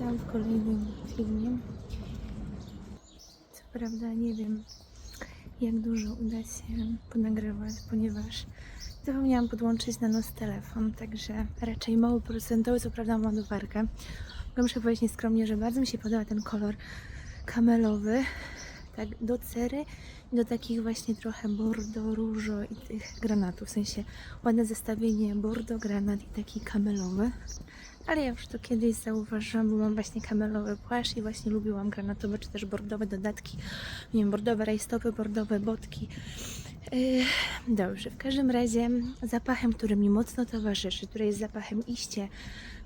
Witam w kolejnym filmie. Co prawda nie wiem, jak dużo uda się ponagrywać, ponieważ zapomniałam podłączyć na nos telefon, także raczej mało procentowy, co prawda mam ładowarkę. Muszę powiedzieć nieskromnie, że bardzo mi się podoba ten kolor kamelowy, tak do cery i do takich właśnie trochę bordo, różo i tych granatów, w sensie ładne zestawienie bordo, granat i taki kamelowy. Ale ja już to kiedyś zauważyłam, bo mam właśnie kamelowy płaszcz i właśnie lubiłam granatowe czy też bordowe dodatki. Nie wiem, bordowe rajstopy, bordowe botki. Dobrze, w każdym razie zapachem, który mi mocno towarzyszy, który jest zapachem iście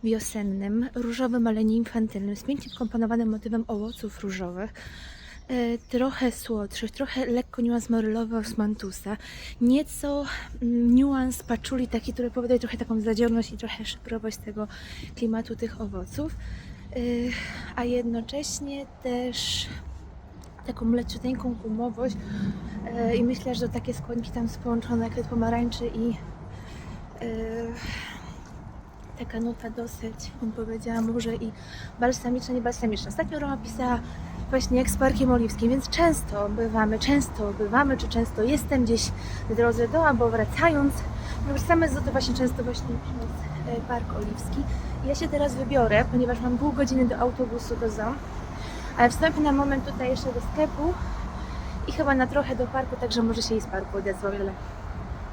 wiosennym, różowym, ale nie infantylnym, z pięknie wkomponowanym motywem owoców różowych, trochę słodszych, trochę lekko niuans morylowy osmantusa, nieco mm, niuans paczuli, taki, który powoduje trochę taką zadziorność i trochę szyprowość tego klimatu tych owoców, yy, a jednocześnie też taką leciuteńką gumowość yy, i myślę, że takie składniki tam są połączone jak pomarańczy i taka nuta dosyć, bym powiedziała, może i balsamiczna, nie balsamiczna. Ostatnio Roma pisała właśnie jak z Parkiem Oliwskim, więc często bywamy, często bywamy, czy często jestem gdzieś w drodze do albo wracając. No wracamy z to właśnie często właśnie przez e, Park Oliwski. Ja się teraz wybiorę, ponieważ mam pół godziny do autobusu do ZOM, ale wstąpię na moment tutaj jeszcze do sklepu i chyba na trochę do parku, także może się i z parku odezwę,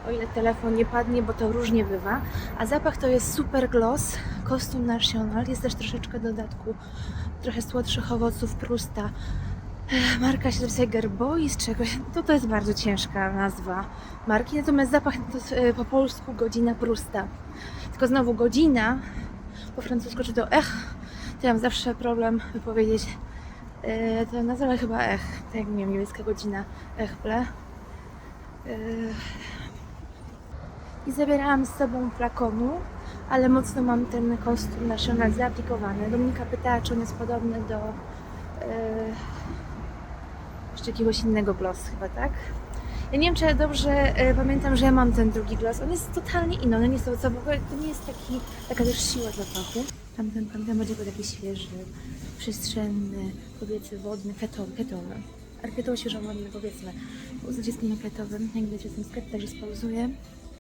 o ile, telefon nie padnie, bo to różnie bywa. A zapach to jest super gloss, kostium national, jest też troszeczkę dodatku, trochę słodszych owoców, prusta. Ech, Marka się Gerboy z czegoś, to to jest bardzo ciężka nazwa marki, natomiast zapach to jest, po polsku godzina prusta. Tylko znowu godzina, po francusku czy to ech, to ja mam zawsze problem wypowiedzieć e, to nazywa chyba ech, tak jak wiem, niemiecka godzina echble. E, I zabierałam z sobą flakonu, ale mocno mam ten kostium national zaaplikowany. Dominika pytała, czy on jest podobny do e, jeszcze jakiegoś innego gloss chyba, tak? Ja nie wiem, czy ja dobrze e, pamiętam, że ja mam ten drugi gloss. On jest totalnie inny, on nie jest to, nie jest taki, taka też siła zapachu. Tamten, tamten będzie był taki świeży, przestrzenny, kobiecy, wodny, ketowy, ketowy. Arketowo świeżo wodny, powiedzmy. Z dzieckiem kretowym, jak wiecie, ten sklep także spauzuję.